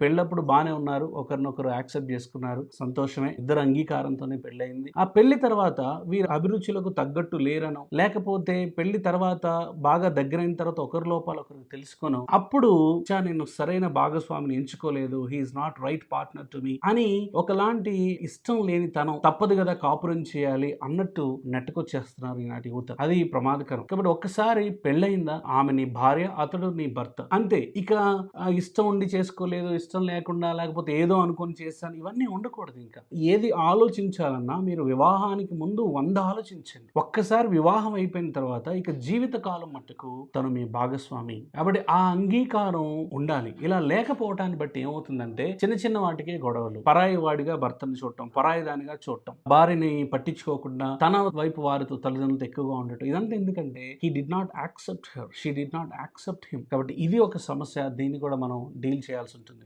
పెళ్ళప్పుడు బాగానే ఉన్నారు. ఒకరినొకరు యాక్సెప్ట్ చేసుకున్నారు. సంతోషమే. ఇద్దరు అంగీకారంతోనే పెళ్ళయింది. ఆ పెళ్ళి తర్వాత వీరి అభిరుచులకు తగ్గట్టు లేరను లేకపోతే పెళ్ళి తర్వాత బాగా దగ్గరైన తర్వాత ఒకరి లోపాలు ఒకరికి తెలుసుకోను అప్పుడు "చా, నేను సరైన భాగస్వామిని ఎంచుకోలేదు. He is not right partner to me అని ఒకలాంటి ఇష్టం లేని తనం తప్పదు కదా కాపురం చేయాలి అన్నట్టు నెట్టుకొచ్చేస్తున్నారు ఈనాటి యువత. అది ప్రమాదకరం. కాబట్టి ఒక్కసారి పెళ్ళయిందా? ఆమె నీ భార్య అతడు నీ భర్త. అంతే. ఇక ఇష్టం ఉండి చేసుకోలేదు ఇష్టం లేకుండా లేకపోతే ఏదో అనుకొని చేశాను ఇవన్నీ ఉండకూడదు ఇంకా. ఏది ఆలోచించాలన్నా మీరు వివాహానికి ముందు వంద ఆలోచించండి. ఒక్కసారి వివాహం అయిపోయిన తర్వాత ఇక జీవిత కాలం మట్టుకు తను మీ భాగస్వామి. కాబట్టి ఆ అంగీకారం ఉండాలి. ఇలా లేకపోవటాన్ని బట్టి ఏమవుతుందంటే చిన్న చిన్న వాటికే గొడవలు. పరాయి వాడిగా భర్తను చూడటం పరాయి దానిగా చూడటం. భార్యని పట్టించుకోకుండా తన వైపు వారితో తల్లిదండ్రులతో ఎక్కువగా ఉండటం. ఇదంతా ఎందుకంటే he did not accept her she did not accept him కాబట్టి ఇది ఒక సమస్య. దీన్ని కూడా మనం డీల్ చేయాల్సి ఉంటుంది.